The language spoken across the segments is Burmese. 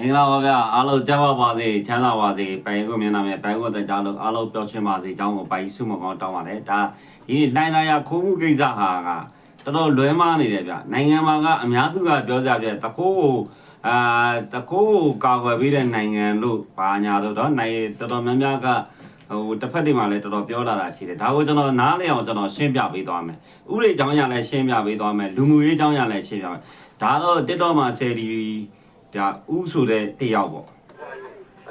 မင်္ဂလာပါဗျာအားလုံးကြပါပါစေချမ်းသာပါစေပိုင်ကိုမျက်နှာနဲ့ပိုင်ကိုတကြားလို့အားလုံးပျော်ရွှင်ပါစေအကြောင်းကိုပိုင်စုမကောင်းတောင်းပါတယ်ဒါဒီလှိုင်းလာရခိုးမှုကိစ္စဟာကတော်တော်လွဲမားနေတယ်ဗျနိုင်ငံမှာကအများစုကပြောကြပြတခိုးကိုအာတခိုးကိုကာကွယ်ပေးတဲ့နိုင်ငံလို့ပါညာလို့တော့နိုင်တော်တော်များများကဟိုတစ်ဖက်တွေမှာလည်းတော်တော်ပြောလာတာရှိတယ်ဒါကိုကျွန်တော်နားလည်အောင်ကျွန်တော်ရှင်းပြပေးသွားမယ်ဥပဒေအကြောင်းအရာလည်းရှင်းပြပေးသွားမယ်လူမှုရေးအကြောင်းအရာလည်းရှင်းပြမယ်ဒါတော့ TikTok မှာဆယ် ဒီဒါဥဆိုတဲ့တယောက်ပေါ့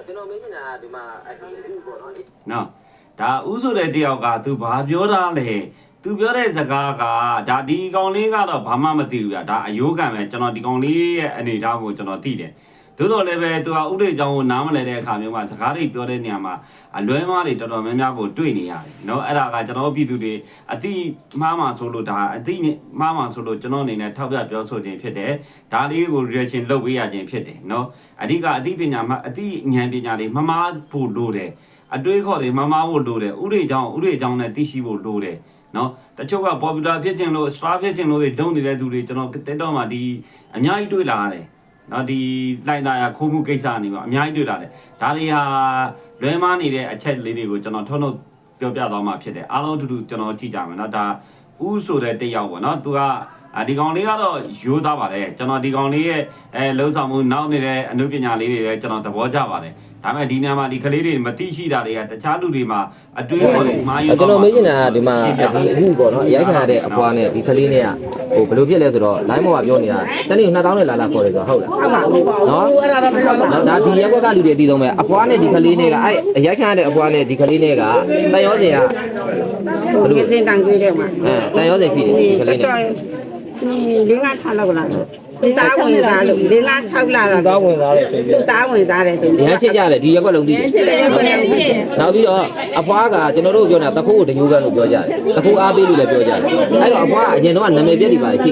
ကျွန်တော်မေးချင်တာကဒီမှာအဒီအခုပေါ့နော်နော်ဒါဥဆိုတဲ့တယောက်က तू ဘာပြောတာလဲ तू ပြောတဲ့စကားကဒါဒီကောင်လေးကတော့ဘာမှမသိဘူးဗျာဒါအယိုးကံပဲကျွန်တော်ဒီကောင်လေးရဲ့အနေအထားကိုကျွန်တော်သိတယ် သို့တော်လည်းပဲ तू ကဥပဒေကြောင်းကိုနားမလည်တဲ့အခါမျိုးမှာစကားတွေပြောတဲ့နေရာမှာအလွဲမားတွေတော်တော်များများကိုတွေ့နေရတယ်နော်အဲ့ဒါကကျွန်တော်ပြည်သူတွေအတိမှားမှဆိုလို့ဒါအတိမှားမှဆိုလို့ကျွန်တော်အနေနဲ့ထောက်ပြပြောဆိုခြင်းဖြစ်တယ်ဒါလေးကို reaction လုပ်ပေးရခြင်းဖြစ်တယ်နော်အဓိကအတိပညာမှာအတိဉာဏ်ပညာတွေမမားဖို့လိုတယ်အတွေးခေါ်တွေမမားဖို့လိုတယ်ဥရိအကြောင်းဥရိအကြောင်းနဲ့သိရှိဖို့လိုတယ်နော်တချို့က popular ဖြစ်ခြင်းလို့ star ဖြစ်ခြင်းလို့တွေတုံးနေတဲ့သူတွေကျွန်တော်တက်တော့မှဒီအများကြီးတွေ့လာရတယ် နော်ဒီလိုက်တာရခိုးမှုကိစ္စနေပါအများကြီးတွေ့လာတယ်ဒါတွေဟာလွဲမားနေတဲ့အချက်လေးတွေကိုကျွန်တော်ထုံးထုတ်ပြောပြသွားမှာဖြစ်တယ်အားလုံးအတူတူကျွန်တော်ကြည့်ကြမယ်နော်ဒါဥဆိုတဲ့တစ်ယောက်ပေါ့နော်သူကအာဒီကောင်လေးကတော့ရိုးသားပါတယ်ကျွန်တော်ဒီကောင်လေးရဲ့အဲလှုပ်ဆောင်မှုနောက်နေတဲ့အမှုပညာလေးတွေလည်းကျွန်တော်သဘောကျပါတယ် ဒါပေမဲ့ဒီနေရာမှာဒီကလေးတွေမသိရှိတာတွေကတခြားလူတွေမှာအတွေးခေါ်တွေမှားယူကျွန်တော်မေးချင်တာကဒီမှာအဒီအခုပေါ့နော်အရိုက်ခံရတဲ့အဖွားနဲ့ဒီကလေးနဲ့ကဟိုဘယ်လိုဖြစ်လဲဆိုတော့ line ပေါ်မှာပြောနေတာတနေ့2000နဲ့လာလာခေါ်တယ်ဆိုတော့ဟုတ်လားဟုတ်ပါဘူးနော်နော်ဒါဒီရက်ကွက်ကလူတွေအတီးဆုံးပဲအဖွားနဲ့ဒီကလေးနဲ့ကအဲ့အရိုက်ခံရတဲ့အဖွားနဲ့ဒီကလေးနဲ့ကတန်ရောစင်ကဘယ်လိုစင်တန်ကြွေးတယ်မှာအဲတန်ရောစင်ရှိတယ်ဒီကလေးနဲ့ လေးငါ6လောက်လာသူသားဝင်သားလို့လေးငါ6လာတာသားဝင်သားတယ်ဆိုပြီးသူသားဝင်သားတယ်ဆိုရပြီးမ်းချစ်ကြတယ်ဒီရက်ကွက်လုံးသိတယ်ဖြစ်တယ်ဘယ်နဲ့ဖြစ်နောက်ပြီးတော့အဖွားကကျွန်တော်တို့ပြောနေတာတခိုးကိုတညိုးကန်လို့ပြောကြတယ်တခိုးအားပေးလို့လည်းပြောကြတယ်အဲ့တော့အဖွားကအရင်တော့နာမည်ပြက်နေပါရှိ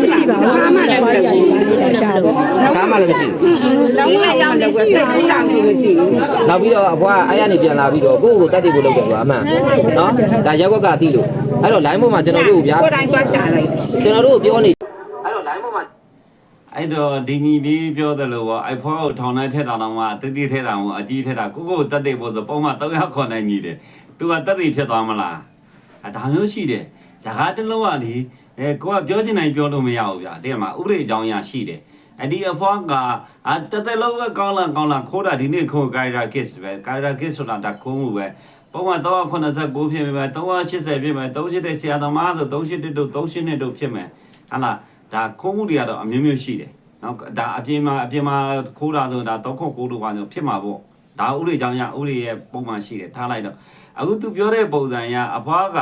မရှိပါဘူးအားမလည်းမရှိဘူးကားမှလည်းမရှိဘူးလုံးဝရောင်းတယ်ကွယ်စိတ်ကူးတာမျိုးမရှိဘူးနောက်ပြီးတော့အဖွားအဲ့ရနေပြန်လာပြီးတော့ကိုယ့်ကိုတတ်တည်ဖို့လုပ်တယ်ကွာအမှန်နော်ဒါရက်ကွက်ကသိလို့ အဲ့တော့ line ပေါ်မှာကျွန်တော်တို့ဗျာကိုယ်တိုင်သွားရှာလိုက်ကျွန်တော်တို့ပြောနေအဲ့တော့ line ပေါ်မှာအဲ့တော့ဒီညီလေးပြောတယ်လို့ပေါ့အဲ့ဖွားကိုထောင်ထဲထက်တာတော့မှတတိထက်တာမှအကြီးထက်တာကိုကိုကိုတက်တဲ့ပို့ဆိုပုံမှန်300ခွန်နဲ့ညီတယ်သူကတက်တဲ့ဖြစ်သွားမလားအဒါမျိုးရှိတယ်ဇာတ်တစ်လုံးကလေအဲကိုကပြောချင်တိုင်းပြောလို့မရဘူးဗျာတဲ့မှာဥပဒေအကြောင်းအရာရှိတယ်အဒီအဖွားကအတက်တဲ့လုံးပဲကောင်းလာကောင်းလာခိုးတာဒီနေ့ခိုး Gaira Kiss ပဲ Gaira Kiss ဆိုတာဒါခိုးမှုပဲ ပုံမှန်389ဖြစ်မယ်380ဖြစ်မယ်380ဆရာသမားဆို380တို့380တို့ဖြစ်မယ်ဟာလားဒါခိုးမှုတွေကတော့အမျိုးမျိုးရှိတယ်နော်ဒါအပြင်မှာအပြင်မှာခိုးတာဆိုတာတော့ခုတ်ခိုးလို့ပါဆိုဖြစ်မှာပေါ့ဒါဥပဒေအကြောင်းအရာဥပဒေရဲ့ပုံမှန်ရှိတယ်ထားလိုက်တော့အခုသူပြောတဲ့ပုံစံအရအဖွားက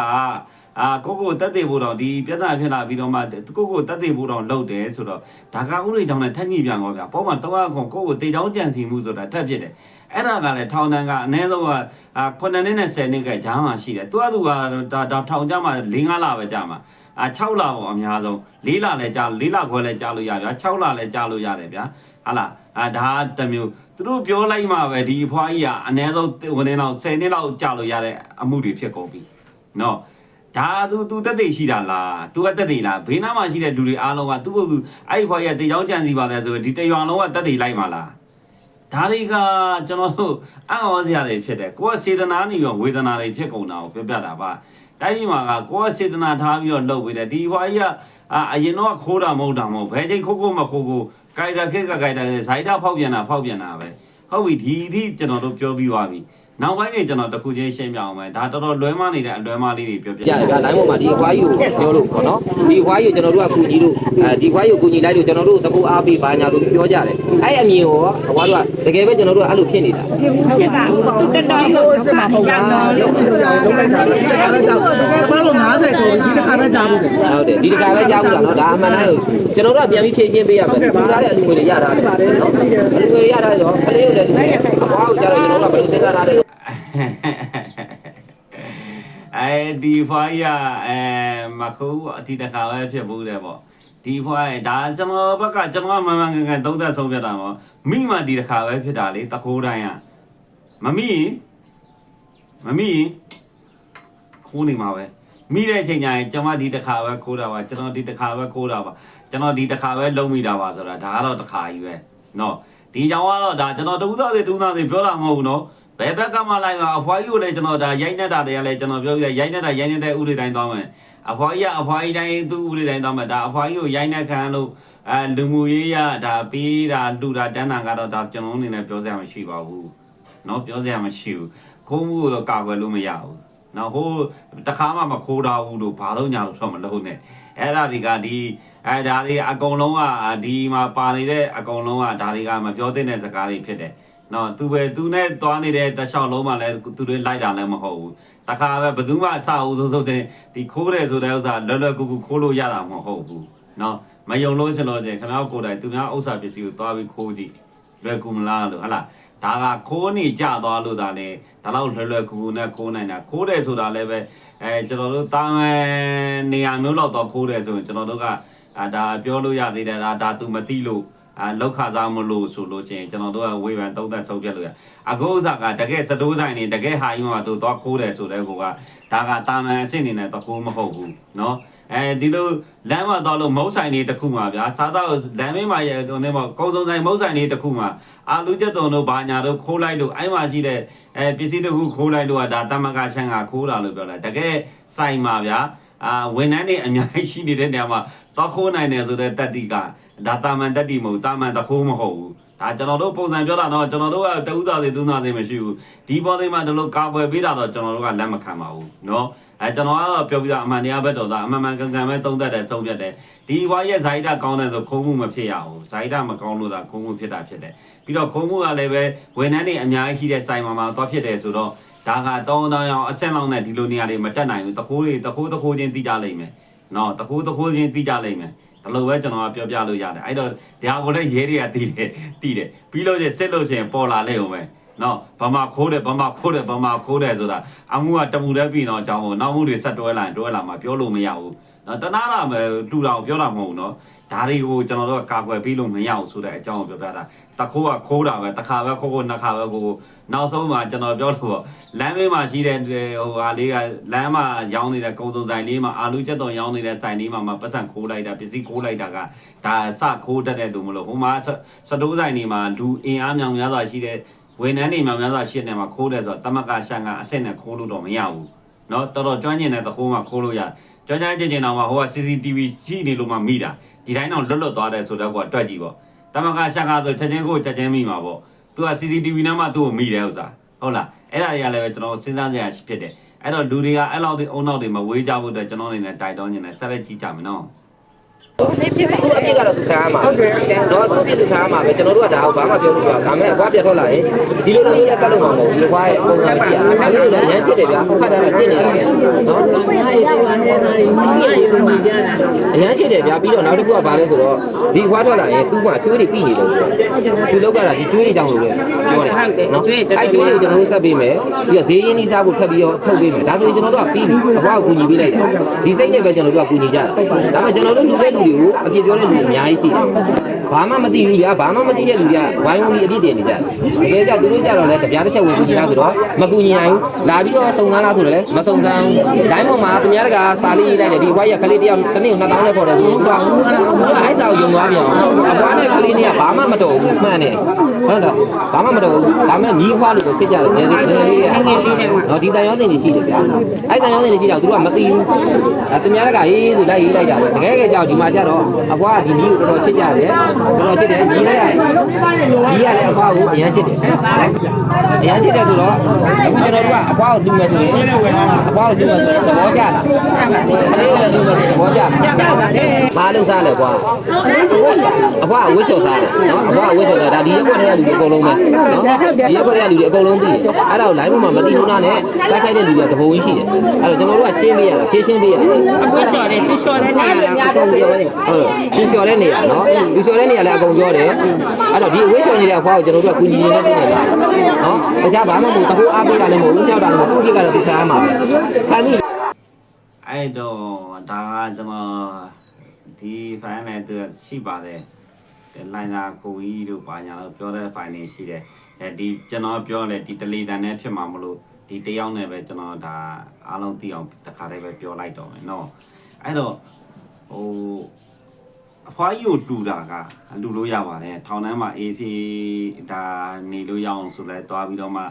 အာကိုကိုတက်တဲ့ဖို့တော့ဒီပြဿနာဖြစ်လာပြီးတော့မှကိုကိုတက်တဲ့ဖို့တော့လုပ်တယ်ဆိုတော့ဒါကဥပဒေကြောင့်လည်းထက်ညှိပြန်တော့ဗျာပုံမှန်တော့ခွန်ကိုကိုတေချောင်းကြံစီမှုဆိုတာထက်ဖြစ်တယ်အဲ့ဒါကလည်းထောင်တန်းကအနည်းဆုံးကအာ9နှစ်နဲ့10နှစ်ကဂျားမှရှိတယ်သူကသူကဒါဒါထောင်ကြမှာ4 5လပဲကြာမှာအာ6လပေါ့အများဆုံး4လလည်းကြာ4လခွဲလည်းကြာလို့ရဗျာ6လလည်းကြာလို့ရတယ်ဗျာဟာလားအာဒါတစ်မျိုးသူတို့ပြောလိုက်မှပဲဒီအဖွားကြီးကအနည်းဆုံးဝင်နေတော့10နှစ်လောက်ကြာလို့ရတဲ့အမှုတွေဖြစ်ကုန်ပြီနော် ဒါသူသူတက်သိရှိတာလားသူကတက်သိလားဘေးနားမှာရှိတဲ့လူတွေအားလုံးကသူ့ကိုယ်သူအဲ့ဒီဘွားရဲ့တေချောင်းကြံစီပါလဲဆိုဒီတရွာလုံးကတက်သိလိုက်မှာလားဒါတွေကကျွန်တော်တို့အံ့ဩစရာတွေဖြစ်တယ်ကိုကစေတနာနေပြီးဝေဒနာတွေဖြစ်ကုန်တာကိုပြောပြတာပါတိုင်းပြည်မှာကကိုကစေတနာထားပြီးတော့လှုပ်ပေးတယ်ဒီဘွားကြီးကအအရင်တော့ခိုးတာမဟုတ်တာမဟုတ်ဘယ်ချိန်ခိုးခိုးမခိုးခိုးကြိုက်တာခက်ကကြိုက်တာဇိုက်တာဖောက်ပြန်တာဖောက်ပြန်တာပဲဟုတ်ပြီဒီဒီကျွန်တော်တို့ပြောပြီးသွားပြီ နောက်ပိုင်းနေကျွန်တော်တခုချင်းရှင်းပြအောင်မယ်ဒါတော်တော်လွဲမနေတဲ့အလွဲမလေးတွေပြောပြကြတယ်ဗျာ line ပေါ်မှာဒီအဖွားကြီးကိုပြောလို့ပေါ့နော်ဒီအဖွားကြီးကိုကျွန်တော်တို့ကကူညီလို့အဲဒီအဖွားကြီးကိုကူညီလိုက်လို့ကျွန်တော်တို့တကူအားပေးပါညာဆိုပြီးပြောကြတယ်အဲ့အမြင်ကိုအဖွားတို့ကတကယ်ပဲကျွန်တော်တို့ကအဲ့လိုဖြစ်နေတာဖြစ်တာတော်တော်လို့စမှာဟုတ်လားလို့လုံးလိုက်တာဒီတစ်ခါပဲကြောက်ကျမတို့90ဆိုဒီတစ်ခါပဲကြောက်လို့တယ်ဟုတ်တယ်ဒီတကပဲကြားဘူးလားနော်ဒါအမှန်တမ်းကိုကျွန်တော်တို့ကပြန်ပြီးဖြည့်ချင်းပေးရမယ်ထူထားတဲ့အလူငွေတွေရတာလေနော်အလူငွေတွေရတာဆိုတော့ကလေးတွေလည်းအဖွားကိုကြားတော့ကျွန်တော်တို့ကဘယ်လိုစဉ်းစားထားလဲ အဲဒီဖွားရအဲမခုအတီတခါပဲဖြစ်ဘူးတယ်ပေါ့ဒီဖွားရဒါကျွန်တော်ဘက်ကကျွန်တော်မမှန်ကန်ကန်သုံးသက်ဆုံးပြတာပေါ့မိမှဒီတခါပဲဖြစ်တာလေတခိုးတိုင်းอ่ะမမိမမိခိုးနေမှာပဲမိတဲ့အချိန်ကျရင်ကျွန်မဒီတခါပဲခိုးတာပါကျွန်တော်ဒီတခါပဲခိုးတာပါကျွန်တော်ဒီတခါပဲလုံးမိတာပါဆိုတာဒါကတော့တခါကြီးပဲเนาะ ဒီကြောင်ကတော့ဒါကျွန်တော်တူသားစီတူသားစီပြောတာမဟုတ်ဘူးနော် ဘယ်ဘက်ကမှလိုက်မှာအဖွားကြီးကိုလည်းကျွန်တော်ဒါရိုက်နေတာတွေကလည်းကျွန်တော်ပြောပြရိုက်နေတာရိုက်နေတဲ့ဥတွေတိုင်းသွားမယ်အဖွားကြီးကအဖွားကြီးတိုင်းသူ့ဥတွေတိုင်းသွားမယ်ဒါအဖွားကြီးကိုရိုက်နေခံလို့အဲလူမှုရေးရဒါပေးတာလူတာတန်းတာကတော့ဒါကျွန်တော်အနေနဲ့ပြောစရာမရှိပါဘူးနော်ပြောစရာမရှိဘူးခိုးမှုကိုတော့ကာကွယ်လို့မရဘူးနော်ဟိုတခါမှမခိုးတာဘူးလို့ဘာလို့ညာလို့ဆိုမလို့နဲ့အဲ့ဒါဒီကဒီအဲဒါတွေအကုန်လုံးကဒီမှာပါနေတဲ့အကုန်လုံးကဒါတွေကမပြောသင့်တဲ့စကားတွေဖြစ်တယ် နော်သူပဲသူနဲ့သွားနေတဲ့တခြားလုံးမှလည်းသူတွေလိုက်တာလည်းမဟုတ်ဘူးတခါပဲဘယ်သူမှအဆအုပ်ဆုံးဆုံးတဲ့ဒီခိုးတယ်ဆိုတဲ့ဥစ္စာလွယ်လွယ်ကူကူခိုးလို့ရတာမဟုတ်ဘူးနော်မယုံလို့ရှင်လို့ချင်းခဏကိုယ်တိုင်သူများဥစ္စာပစ္စည်းကိုသွားပြီးခိုးကြည့်လွယ်ကူမလားလို့ဟဟလားဒါကခိုးနေကြသွားလို့ဒါနဲ့ဒါတော့လွယ်လွယ်ကူကူနဲ့ခိုးနိုင်တာခိုးတယ်ဆိုတာလည်းပဲအဲကျွန်တော်တို့တာမန်နေရာမျိုးတော့တော့ခိုးတယ်ဆိုရင်ကျွန်တော်တို့ကအာဒါပြောလို့ရသေးတယ်ဒါဒါသူမသိလို့ အာလောက်ခသားမလို့ဆိုလို့ချင်းကျွန်တော်တို့ကဝေဖန်သုံးသပ်ဆုံးဖြတ်လို့ရအခုဥစားကတကယ်စတိုးဆိုင်နေတကယ်ဟာယူမှာသူသွားခိုးတယ်ဆိုတဲ့ကောကဒါကတာမန်အစ်စ်နေနဲ့တခိုးမဟုတ်ဘူးเนาะအဲဒီလိုလမ်းမှာတော့လို့မုတ်ဆိုင်နေတစ်ခုမှာဗျာစားတော့လမ်းမင်းမှာရဲ့ဟိုနေမှာကုန်းစုံဆိုင်မုတ်ဆိုင်နေတစ်ခုမှာအာလူကျက်တုံတို့ဘာညာတို့ခိုးလိုက်လို့အဲ့မှာရှိတဲ့အဲပစ္စည်းတစ်ခုခိုးလိုက်လို့ကဒါတမကချန်ကခိုးတာလို့ပြောလိုက်တကယ်ဆိုင်မှာဗျာအာဝန်ထမ်းတွေအများကြီးရှိနေတဲ့နေရာမှာတော့ခိုးနိုင်တယ်ဆိုတဲ့တက်တိက ဒါတာမန်တက်တီမဟုတ်တာမန်တခိုးမဟုတ်ဘူးဒါကျွန်တော်တို့ပုံစံပြောတာတော့ကျွန်တော်တို့ကတဦးသားစီသူသားစီမရှိဘူးဒီပေါ်လေးမှာဒီလိုကာကွယ်ပေးတာတော့ကျွန်တော်တို့ကလက်မခံပါဘူးเนาะအဲကျွန်တော်ကတော့ပြောပြတာအမှန်တရားဘက်တော်သားအမှန်မှန်ကန်ကန်ပဲသုံးသက်တယ်သုံးပြတ်တယ်ဒီဘွားရဲ့ဇာိဒကောင်းတယ်ဆိုခုံးမှုမဖြစ်ရဘူးဇာိဒမကောင်းလို့သာခုံးမှုဖြစ်တာဖြစ်တယ်ပြီးတော့ခုံးမှုကလည်းပဲဝန်ထမ်းတွေအများကြီးရှိတဲ့စိုင်မှာမှာသွားဖြစ်တယ်ဆိုတော့ဒါကတောင်းတောင်းအောင်အဆင့်လောက်နဲ့ဒီလိုနေရာတွေမတက်နိုင်ဘူးတခိုးတွေတခိုးတခိုးချင်းတိကြလိမ့်မယ်เนาะတခိုးတခိုးချင်းတိကြလိမ့်မယ် ဒါလိုပဲကျွန်တော်ကပြောပြလို့ရတယ်အဲ့တော့ဒါကိုလည်းရဲတွေကတီးတယ်တီးတယ်ပြီးလို့ချင်းစစ်လို့ချင်းပေါ်လာလေဦးမယ်နော်ဗမာခိုးတယ်ဗမာခိုးတယ်ဗမာခိုးတယ်ဆိုတာအမှုကတမှုတည်းပြီးတော့အကြောင်းကိုနောက်မှုတွေဆက်တွဲလာရင်တွဲလာမှပြောလို့မရဘူးနော်တနာတာမယ်လှူတာကိုပြောတာမဟုတ်ဘူးနော်ဒါတွေကိုကျွန်တော်တို့ကကာကွယ်ပြီးလို့မရဘူးဆိုတဲ့အကြောင်းကိုပြောပြတာ တခိုးကခိုးတာပဲတစ်ခါပဲခိုးခိုးနှစ်ခါပဲကိုနောက်ဆုံးမှာကျွန်တော်ပြောလို့ပေါ့လမ်းမေးမှာရှိတဲ့ဟိုဟာလေးကလမ်းမှာရောင်းနေတဲ့ကုံစုံဆိုင်လေးမှာအာလူကျက်တော်ရောင်းနေတဲ့ဆိုင်လေးမှာမှပတ်စံခိုးလိုက်တာပစ္စည်းခိုးလိုက်တာကဒါစခိုးတတ်တဲ့သူမလို့ဟိုမှာစတိုးဆိုင်နေမှာလူအင်အားမြောင်များစွာရှိတဲ့ဝန်ထမ်းတွေမြောင်များစွာရှိတဲ့မှာခိုးတယ်ဆိုတော့တမကရှန်ကအစ်စ်နဲ့ခိုးလို့တော့မရဘူးเนาะတော်တော်ကျွမ်းကျင်တဲ့သခိုးမှာခိုးလို့ရကျွမ်းကျင်ကျင်ကျင်တော့မှဟိုက CCTV ရှိနေလို့မှမိတာဒီတိုင်းတော့လွတ်လွတ်သွားတယ်ဆိုတော့ကွာတွက်ကြည့်ပေါ့ တမကရှန်ကဆိုချက်ချင်းကိုချက်ချင်းမိမှာပေါ့သူက CCTV နဲ့မှသူ့ကိုမိတယ်ဥစ္စာဟုတ်လားအဲ့ဒါတွေကလည်းပဲကျွန်တော်စဉ်းစားကြရဖြစ်တယ်အဲ့တော့လူတွေကအဲ့လောက်ဒီအုံနောက်တွေမဝေးကြဖို့အတွက်ကျွန်တော်အနေနဲ့တိုက်တွန်းနေတယ်ဆက်လက်ကြည့်ကြမယ်နော် သူအပြစ်ကတော့သူခံရမှာဟုတ်တယ်တော့သူအပြစ်သူခံရမှာပဲကျွန်တော်တို့ကဒါကိုဘာမှပြောလို့မရဘူးဒါမဲ့အကွာပြတ်ထွက်လာရင်ဒီလိုလိုနဲ့ကတ်လို့မှာမဟုတ်ဘူးဒီကွာရဲ့ပုံစံကြီးอ่ะဒါလေးလည်းရမ်းချစ်တယ်ဗျာဖတ်တာလည်းချစ်နေတယ်ဗျာနော်အရမ်းချစ်တယ်ဗျာပြီးတော့နောက်တစ်ခုကဘာလဲဆိုတော့ဒီကွာထွက်လာရင်သူကကျွေးတွေပြီးနေလို့သူလောက်ကတာဒီကျွေးတွေကြောင့်လို့ပဲပြောတယ်နော်အဲ့ကျွေးတွေကိုကျွန်တော်တို့ဆက်ပေးမယ်ပြီးတော့ဈေးရင်းနှီးစားဖို့ထပ်ပြီးတော့ထုတ်ပေးမယ်ဒါဆိုရင်ကျွန်တော်တို့ကပြီးပြီအဘကိုကူညီပေးလိုက်တာဒီစိတ်နဲ့ပဲကျွန်တော်တို့ကကူညီကြတာဒါမှကျွန်တော်တို့လူတဲ့လူတွေကိုအပြစ်ပြောတဲ့လူအများကြီးရှိတယ်ဘာမှမသိဘူးဗျာဘာမှမသိတဲ့လူတွေကဝိုင်းဝန်းပြီးအပြစ်တင်နေကြတယ်တကယ်ကြသူတို့ကြတော့လည်းကြပြားတစ်ချက်ဝင်ကူညီတာဆိုတော့မကူညီနိုင်ဘူးလာပြီးတော့စုံစမ်းလားဆိုတော့လည်းမစုံစမ်းဘူးဒိုင်းပေါ်မှာသူများတကစာလေးရေးလိုက်တယ်ဒီဘွားရကလေးတယောက်တစ်နေ့2000နဲ့ခေါ်တယ်ဆိုတော့သူကအဲ့စာကိုယုံသွားပြန်အောင်အဘွားနဲ့ကလေးနဲ့ကဘာမှမတော်ဘူးမှန်တယ် ဟုတ်တော့ဘာမှမတော်ဘူးဒါမဲ့ညီးဖွားလို့ဖြစ်ကြတယ်ငယ်လေးငယ်လေးငယ်လေးနဲ့တော့ဒီတန်ရောတင်နေရှိတယ်ဗျာအဲ့တန်ရောတင်နေရှိတော့သူတို့ကမသိဘူးအဲသူများတကဟေးသူလိုက်ရေးလိုက်ကြတယ်တကယ်ကကြောက်ဒီမှာကြတော့အဘွားကဒီညီးကိုတော်တော်ချစ်ကြတယ်တော်တော်ချစ်တယ်ညီးလည်းရတယ်ညီးရလည်းအဘွားကိုအရန်ချစ်တယ်အ ရန်ချစ်တယ်ဆိုတော့အခုကျွန်တော်တို့ကအဘွားကိုလူမဲ့ဆိုရင်အဘွားကိုလူမဲ့ဆိုရင်သဘောကျလားကလေးကလူမဲ့သဘောကျလားဘာလို့စားလဲကွာအဘွားဝှစ်လျှော်စားတယ်နော်အဘွားဝှစ်လျှော်စားဒါဒီရက်ကွက်တွေကလူတွေအကုန်လုံးပဲနော်ဒီရက်ကွက်ကလူတွေအကုန်လုံးသိတယ်အဲ့ဒါကို line ပေါ်မှာမသိဘူးနာနဲ့တိုက်ခိုက်တဲ့လူတွေကတပုံကြီးရှိတယ်အဲ့တော့ကျွန်တော်တို့ကရှင်းပေးရတာဖြည့်ရှင်းပေးရတာအခုလျှော်တယ်သူလျှော်တဲ့နေရာကအကုန်ပြောတယ်ဟုတ်ဖြည့်လျှော်တဲ့နေရာနော်ဖြည့်လျှော်တဲ့နေရာလည်းအကုန်ပြောတယ်အဲ့တော့ဒီဝှစ်လျှော်နေတဲ့အဖွားကိုကျွန်တော်တို့ကကူညီနေနေသိတယ်လားနော်တခြားဘာမှမဟုတ်တခုအားပေးတာလည်းမဟုတ်ဘူးကြောက်တာလည်းမဟုတ်ဘူးဒီကတော့သူထားမှာပဲခံပြီ အဲ့တော့ဒါကကျွန်တော်ဒီဖိုင်နဲ့သူရှိပါတယ်လိုင်းနာကိုကြီးတို့ပါညာလို့ပြောတဲ့ဖိုင်နေရှိတယ်အဲဒီကျွန်တော်ပြောတယ်ဒီတလီတန်နဲ့ဖြစ်မှာမလို့ဒီတယောက်နဲ့ပဲကျွန်တော်ဒါအားလုံးသိအောင်တခါတည်းပဲပြောလိုက်တော့မယ်เนาะအဲ့တော့ဟို အဖွားကြီးကိုလှူတာကလှူလို့ရပါတယ်ထောင်ထဲမှာ AC ဒါနေလို့ရအောင်ဆိုလဲသွားပြီးတော့မှ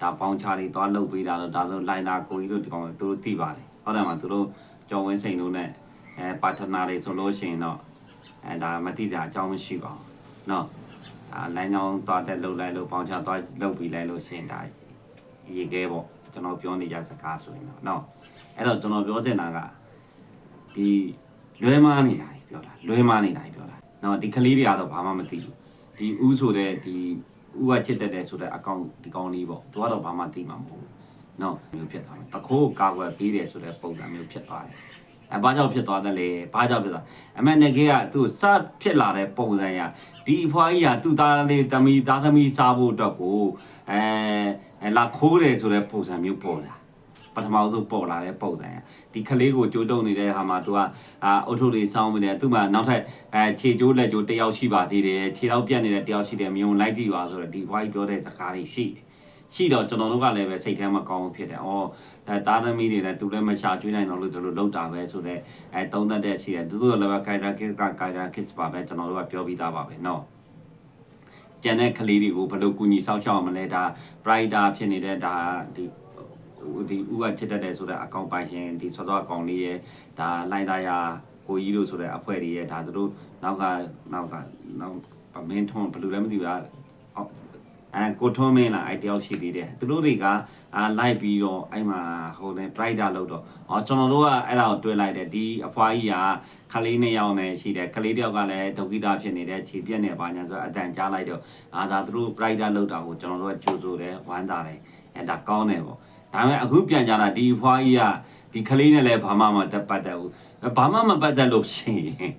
ဒါပေါင်းချလေးသွားလုပ်ပေးတာတော့ဒါဆိုလိုင်းသားကိုကြီးတို့ဒီကောင်သူတို့သိပါတယ်ဟုတ်တယ်မှာသူတို့ကျော်ဝင်းစိန်တို့နဲ့အဲပါတနာတွေဆိုလို့ရှိရင်တော့အဲဒါမသိတာအကြောင်းမရှိပါဘူးเนาะဒါလမ်းကြောင်းသွားတဲ့လှုပ်လိုက်လို့ပေါင်းချသွားလှုပ်ပြီးလိုက်လို့ရှိရင်ဒါရေခဲပေါ့ကျွန်တော်ပြောနေကြစကားဆိုရင်တော့เนาะအဲ့တော့ကျွန်တော်ပြောချင်တာက ဒီလွဲမားနေတာကြီး ပြောတာလွဲမားနေတာကြီးပြောတာနော်ဒီကလေးတွေကတော့ဘာမှမသိဘူးဒီဥဆိုတဲ့ဒီဥကချစ်တက်တယ်ဆိုတဲ့အကောင့်ဒီကောင်းလေးပေါ့သူကတော့ဘာမှသိမှာမဟုတ်ဘူးနော်မျိုးဖြစ်သွားတယ်တခိုးကိုကာကွယ်ပေးတယ်ဆိုတဲ့ပုံစံမျိုးဖြစ်သွားတယ်အဲဘာကြောင့်ဖြစ်သွားတယ်လဲဘာကြောင့်ဖြစ်သွားအမေငယ်ကသူစဖြစ်လာတဲ့ပုံစံရဒီအဖွားကြီးကသူ့သားလေးတမီသားသမီးစားဖို့အတွက်ကိုအဲလာခိုးတယ်ဆိုတဲ့ပုံစံမျိုးပေါ်လာ ပထမဆုံးပေါ်လာတဲ့ပုံစံရဒီကလေးကိုကြိုးတုံနေတဲ့ဟာမှာ तू ကအာအုတ်ထုတ်လေးစောင်းနေတယ်သူ့မှာနောက်ထပ်အဲခြေကျိုးလက်ကျိုးတစ်ယောက်ရှိပါသေးတယ်ခြေတော့ပြတ်နေတဲ့တစ်ယောက်ရှိတယ်မြုံလိုက်ကြည့်ပါဆိုတော့ဒီဘွားကြီးပြောတဲ့စကားတွေရှိတယ်ရှိတော့ကျွန်တော်တို့ကလည်းပဲစိတ်ထဲမှာကောင်းဖြစ်တယ်။အော်အဲတာသမီးတွေလည်းသူလည်းမရှာကျွေးနိုင်တော့လို့တို့လောက်တာပဲဆိုတော့အဲသုံးသက်တဲ့ရှိတယ်သူတို့လည်းပဲကာယရာကစ်ကကာယရာကစ်ပါပဲကျွန်တော်တို့ကပြောပြီးသားပါပဲနော်။ကျန်တဲ့ကလေးတွေကိုဘယ်လိုကူညီဆောက်ရှောက်အောင်မလဲဒါ brighter ဖြစ်နေတဲ့ဒါဒီ ဒီဥကချစ်တတ်တယ်ဆိုတဲ့အကောင့်ပိုင်ရှင်ဒီစောစောအကောင့်လေးရဲ့ဒါလိုက်သားရာကိုကြီးတို့ဆိုတဲ့အဖွဲတွေရဲ့ဒါသူတို့နောက်ကနောက်ကနောက်မင်းထွန်းဘယ်လိုလဲမသိဘူးလားအဲကိုထွန်းမင်းလားအဲတယောက်ရှိသေးတယ်သူတို့တွေကအာလိုက်ပြီးတော့အဲ့မှာဟိုနေ brighter လောက်တော့ဟောကျွန်တော်တို့ကအဲ့ဒါကိုတွဲလိုက်တယ်ဒီအဖွားကြီးကခလေးနှစ်ယောက်နဲ့ရှိတယ်ကလေးတယောက်ကလည်းဒုက္ခိတဖြစ်နေတဲ့ခြေပြက်နေပါညာဆိုအတန်ကြားလိုက်တော့အာဒါသူတို့ brighter လောက်တာကိုကျွန်တော်တို့ကကြိုးဆိုတယ်ဝမ်းသာတယ်အဲဒါကောင်းတယ်ပေါ့ ဒါပေမဲ့အခုပြန်ကြတာဒီဖွားကြီးကဒီကလေးနဲ့လည်းဘာမှမတက်ပတ်သက်ဘူးဘာမှမပတ်သက်လို့ရှိရင်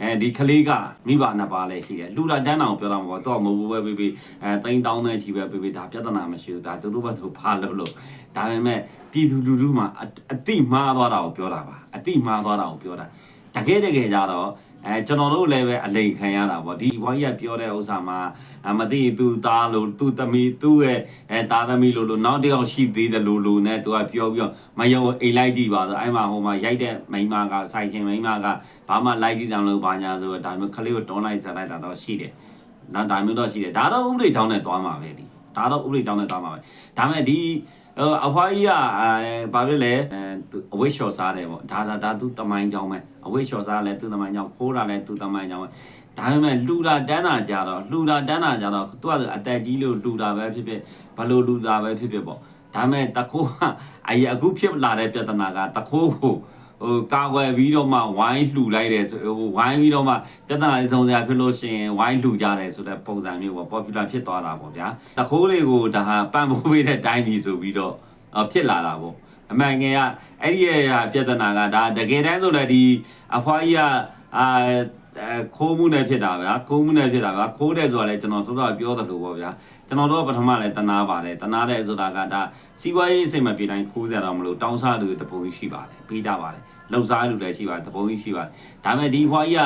အဲဒီကလေးကမိဘနှစ်ပါးလည်းရှိတယ်လူလာတန်းအောင်ပြောတာမဟုတ်တော့မဟုတ်ဘူးပဲပြီးပြီးအဲတိန်းတောင်းတဲ့ချီပဲပြီးပြီးဒါပြဿနာမရှိဘူးဒါသူတို့ဘက်သူဖားလို့လို့ဒါပေမဲ့ပြည်သူလူထုမှာအတိမှားသွားတာကိုပြောတာပါအတိမှားသွားတာကိုပြောတာတကယ်တကယ်ကြတော့ အဲကျွန်တော်တို့လည်းပဲအလိန်ခံရတာပေါ့ဒီဘွားကြီးကပြောတဲ့ဥစ္စာမှာအမသိသူသားလို့သူသမီးသူ့ရဲ့အဲသားသမီးလို့လို့နောက်တစ်ယောက်ရှိသေးတယ်လို့လို့နဲ့သူကပြောပြီးတော့မယုံအိမ်လိုက်ကြည့်ပါဆိုအဲ့မှာဟိုမှာရိုက်တဲ့မိန်းမကဆိုင်ရှင်မိန်းမကဘာမှလိုက်ကြည့်ကြလို့ဘာညာဆိုတော့ဒါမျိုးခလေးကိုတွန်းလိုက်ဆက်လိုက်တာတော့ရှိတယ်နော်ဒါမျိုးတော့ရှိတယ်ဒါတော့ဥပဒေကြောင်းနဲ့သွားမှာပဲဒီဒါတော့ဥပဒေကြောင်းနဲ့သွားမှာပဲဒါပေမဲ့ဒီဟို အဖွားကြီးကအဲဘာဖြစ်လဲအဲသူအဝိရှော်စားတယ်ပေါ့ဒါဒါဒါသူတမိုင်းကြောင်းပဲအဝိရှော်စားလဲသူတမိုင်းကြောင်းခိုးတာလဲသူတမိုင်းကြောင်းပဲဒါပေမဲ့လှူတာတန်းတာကြတော့လှူတာတန်းတာကြတော့သူကဆိုအတက်ကြီးလို့လှူတာပဲဖြစ်ဖြစ်ဘလို့လှူတာပဲဖြစ်ဖြစ်ပေါ့ဒါပေမဲ့တခိုးကအရင်အခုဖြစ်လာတဲ့ပြဿနာကတခိုးကို ဟိုကာကွယ်ပြီးတော့မှဝိုင်းလှူလိုက်တယ်ဆိုဟိုဝိုင်းပြီးတော့မှပြဿနာလေးစုံစရာဖြစ်လို့ရှိရင်ဝိုင်းလှူကြတယ်ဆိုတဲ့ပုံစံမျိုးပေါ့ popular ဖြစ်သွားတာပေါ့ဗျာတခိုးလေးကိုဒါဟာပံ့ပိုးပေးတဲ့တိုင်းပြည်ဆိုပြီးတော့ဖြစ်လာတာပေါ့အမှန်ငယ်ကအဲ့ဒီရဲ့ပြဿနာကဒါတကယ်တမ်းဆိုလည်းဒီအဖွားကြီးကအာအဲခိုးမှုနဲ့ဖြစ်တာဗျာခိုးမှုနဲ့ဖြစ်တာဗျာခိုးတယ်ဆိုတာလည်းကျွန်တော်စောစောပြောသလိုပေါ့ဗျာ ကျွန်တော်တို့ကပထမလည်းတနာပါတယ်တနာတဲ့ဆိုတာကဒါစီးပွားရေးအစိမ်မပြေတိုင်းခိုးကြတော့မလို့တောင်းစားလူတပုံကြီးရှိပါတယ်ပေးကြပါတယ်လှုပ်ရှားလူလည်းရှိပါတယ်တပုံကြီးရှိပါတယ်ဒါပေမဲ့ဒီဖွားကြီးက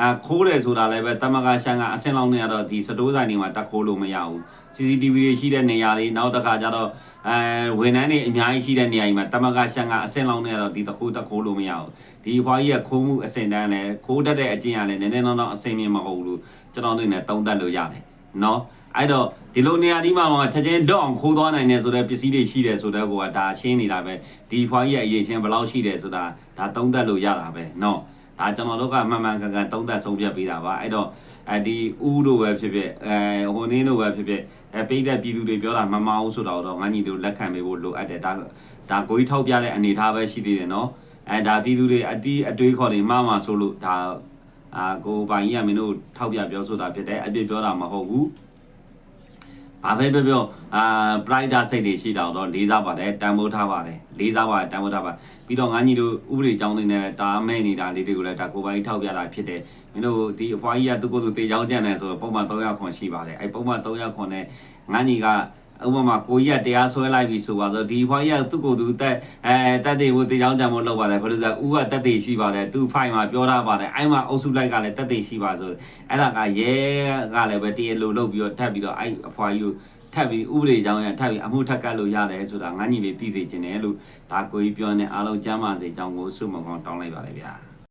အာခိုးတယ်ဆိုတာလည်းပဲတမကရှန်ကအဆင့်လောက်နဲ့ကတော့ဒီစတိုးဆိုင်တွေမှာတက်ခိုးလို့မရဘူး CCTV တွေရှိတဲ့နေရာတွေနောက်တစ်ခါကျတော့အဲဝန်ထမ်းတွေအများကြီးရှိတဲ့နေရာတွေမှာတမကရှန်ကအဆင့်လောက်နဲ့ကတော့ဒီတခိုးတက်ခိုးလို့မရဘူးဒီဘွားကြီးကခိုးမှုအဆင့်တန်းလည်းခိုးတတ်တဲ့အကျင့်ရလည်းနည်းနည်းတော့တော့အဆင့်မြင့်မဟုတ်ဘူးလို့ကျွန်တော်တို့နဲ့တုံးတက်လို့ရတယ်နော် အဲ့တော့ဒီလိုနေရာဒီမှာတော့ချက်ချင်းလွတ်အောင်ခိုးသွားနိုင်တယ်ဆိုတော့ပစ္စည်းတွေရှိတယ်ဆိုတော့ကိုကဒါရှင်းနေတာပဲဒီဘွားကြီးရဲ့အရေးချင်းဘယ်လောက်ရှိတယ်ဆိုတာဒါတုံးတက်လို့ရတာပဲနော်ဒါကျွန်တော်တို့ကမှန်မှန်ကန်ကန်တုံးသက်ဆုံးဖြတ်ပေးတာပါအဲ့တော့အဲဒီဦးတို့ပဲဖြစ်ဖြစ်အဲဟိုနင်းတို့ပဲဖြစ်ဖြစ်အဲပိတ်တဲ့ပြည်သူတွေပြောတာမမအောင်ဆိုတော့တော့ငါညီတို့လက်ခံပေးဖို့လိုအပ်တယ်ဒါဒါကိုကြီးထောက်ပြတဲ့အနေထားပဲရှိသေးတယ်နော်အဲဒါပြည်သူတွေအတီးအတွေးခေါ်တွေမမဆိုလို့ဒါအာကိုပိုင်ကြီးကမင်းတို့ထောက်ပြပြောဆိုတာဖြစ်တယ်အပြစ်ပြောတာမဟုတ်ဘူး ဘာပဲပြောပြောအာ pride စိတ်တွေရှိတာတော့လေးစားပါတယ်တန်ဖိုးထားပါတယ်လေးစားပါတယ်တန်ဖိုးထားပါပြီးတော့ငါညီတို့ဥပဒေကြောင်းတွေနဲ့တားမဲ့နေတာလေးတွေကိုလည်းဒါကိုပိုင်ထောက်ပြတာဖြစ်တယ်မင်းတို့ဒီအဖွားကြီးကသူ့ကိုယ်သူတေချောင်းကြံတယ်ဆိုတော့ပုံမှန်300ခွန်ရှိပါတယ်အဲပုံမှန်300ခွန်နဲ့ငါညီက ဥပမာကိုကြီးကတရားဆွဲလိုက်ပြီဆိုပါတော့ဒီဖွားကြီးကသူ့ကိုယ်သူတက်အဲတက်တွေကိုတေချောင်းကြံဖို့လုပ်ပါတယ်ဘာလို့လဲဆိုတော့ဦးကတက်တွေရှိပါတယ်သူ့ဖိုင်မှာပြောထားပါတယ်အဲ့မှာအုပ်စုလိုက်ကလည်းတက်တွေရှိပါဆိုအဲ့ဒါကရဲကလည်းပဲတရလိုလုပ်ပြီးတော့ထပ်ပြီးတော့အဲ့အဖွားကြီးကိုထပ်ပြီးဥပဒေကြောင်းရထပ်ပြီးအမှုထပ်ကတ်လို့ရတယ်ဆိုတာငါညီလေးသိစေချင်တယ်လို့ဒါကိုကြီးပြောနေအားလုံးကျမ်းပါစေကြောင်းကိုဆုမကောင်းတောင်းလိုက်ပါလေဗျာ